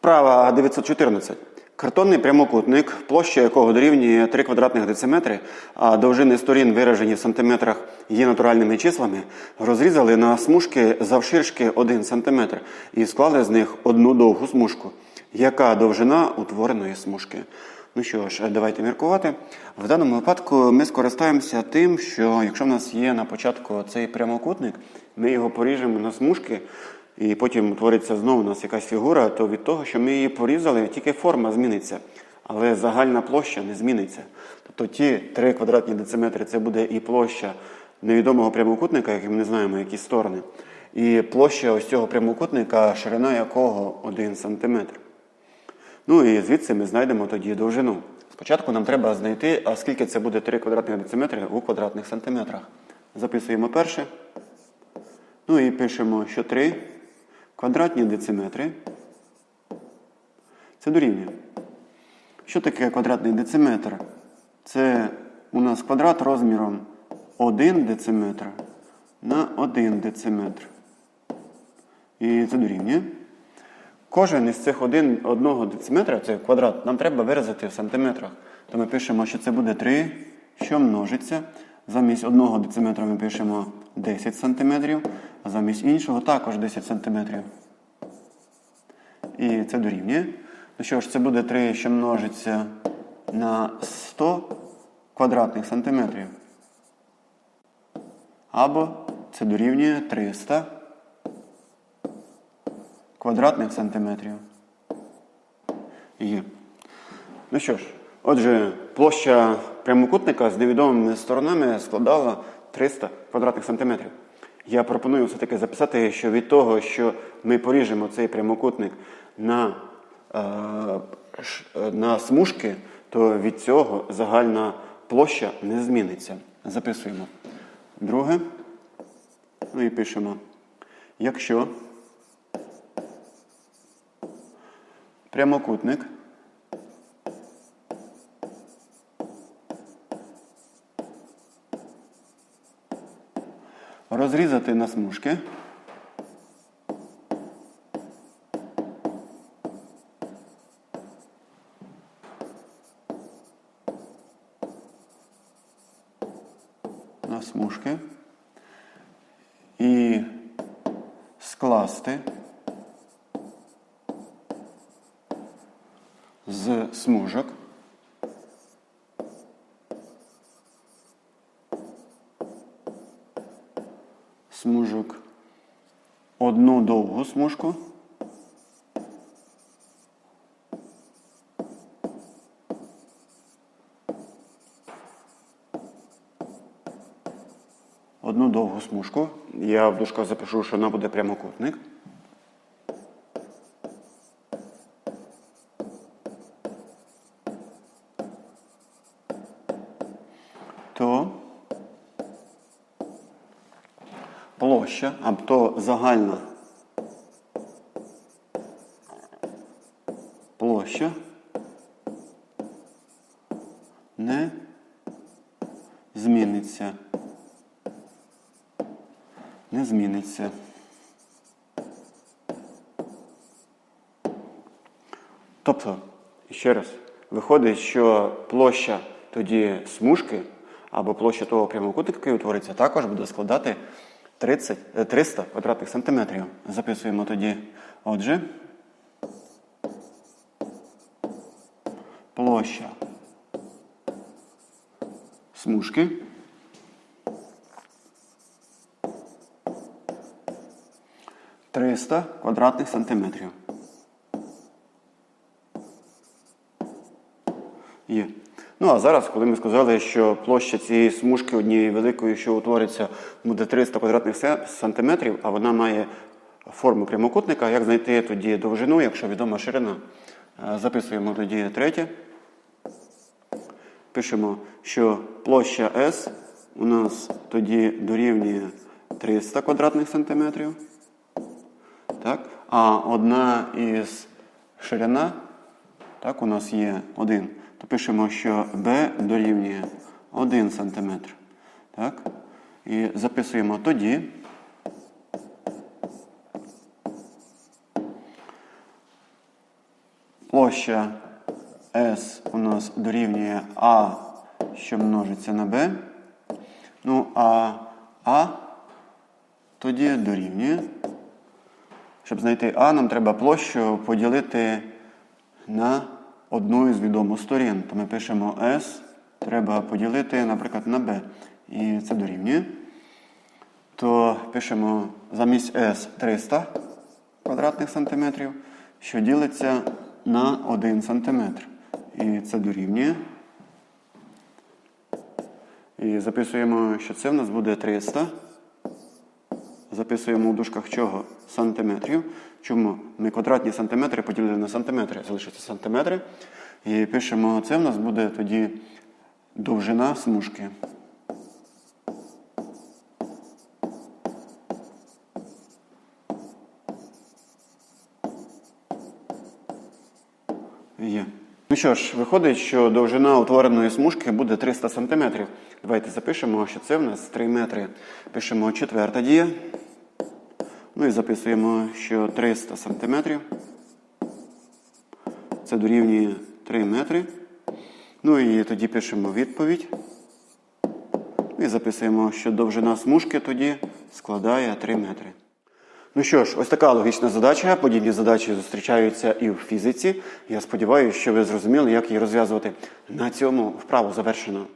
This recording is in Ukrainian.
Вправа 914. Картонний прямокутник, площа якого дорівнює 3 квадратних дециметри, а довжини сторін, виражені в сантиметрах, є натуральними числами, розрізали на смужки завширшки 1 см і склали з них одну довгу смужку. Яка довжина утвореної смужки? Ну що ж, давайте міркувати. В даному випадку ми скористаємося тим, що якщо в нас є на початку цей прямокутник, ми його поріжемо на смужки, і потім утвориться знову у нас якась фігура, то від того, що ми її порізали, тільки форма зміниться, але загальна площа не зміниться. Тобто ті 3 квадратні дециметри це буде і площа невідомого прямокутника, який ми не знаємо, які сторони, і площа ось цього прямокутника, ширина якого 1 см. Ну і звідси ми знайдемо тоді довжину. Спочатку нам треба знайти, а скільки це буде 3 квадратних дециметри у квадратних сантиметрах. Записуємо перше. Ну і пишемо, що 3 квадратні дециметри. Це дорівнює. Що таке квадратний дециметр? Це у нас квадрат розміром 1 дециметр на 1 дециметр. І це дорівнює. Кожен із цих один, одного дециметра, це квадрат, нам треба виразити в сантиметрах. То ми пишемо, що це буде 3, що множиться. Замість одного дециметра ми пишемо 10 сантиметрів, а замість іншого також 10 сантиметрів. І це дорівнює. Ну що ж, це буде 3, що множиться на 100 квадратних сантиметрів. Або це дорівнює 300 квадратних сантиметрів. Є. Ну що ж, отже, площа прямокутника з невідомими сторонами складала 300 квадратних сантиметрів. Я пропоную все-таки записати, що від того, що ми поріжемо цей прямокутник на, е, е, на смужки, то від цього загальна площа не зміниться. Записуємо. Друге. Ну і пишемо. Якщо прямокутник розрізати на смужки. На смужки і скласти з смужок. Смужок одну довгу смужку. Одну довгу смужку. Я в дужках запишу, що вона буде прямокутник. то площа, або загальна площа не зміниться. Не зміниться. Тобто, ще раз, виходить, що площа тоді смужки або площа того прямокутника, який утвориться, також буде складати 30, е, 300 квадратних сантиметрів. Записуємо тоді. Отже, площа смужки – 300 квадратних сантиметрів. Є. Ну а зараз, коли ми сказали, що площа цієї смужки однієї великої, що утвориться, буде 300 квадратних сантиметрів, а вона має форму прямокутника, як знайти тоді довжину, якщо відома ширина? Е, Записуємо тоді третє. Пишемо, що площа S у нас тоді дорівнює 300 квадратних сантиметрів. Так? А одна із ширина, так, у нас є 1, то пишемо, що B дорівнює 1 см. Так? І записуємо тоді. площа S у нас дорівнює А, що множиться на B. Ну, а А тоді дорівнює. Щоб знайти А, нам треба площу поділити на одну із відомих сторін. То ми пишемо S, треба поділити, наприклад, на B. І це дорівнює. То пишемо замість S 300 квадратних сантиметрів, що ділиться на 1 сантиметр. І це дорівнює. І записуємо, що це в нас буде 300. Записуємо у дужках чого? Сантиметрів. Чому? Ми квадратні сантиметри поділили на сантиметри, залишаться сантиметри. І пишемо, це в нас буде тоді довжина смужки. Є. Ну що ж, виходить, що довжина утвореної смужки буде 300 см. Давайте запишемо, що це в нас 3 метри. Пишемо четверта дія. Ну і записуємо, що 300 см. Це дорівнює 3 метри. Ну і тоді пишемо відповідь. І записуємо, що довжина смужки тоді складає 3 метри. Ну що ж, ось така логічна задача. Подібні задачі зустрічаються і в фізиці. Я сподіваюся, що ви зрозуміли, як її розв'язувати. На цьому вправу завершено.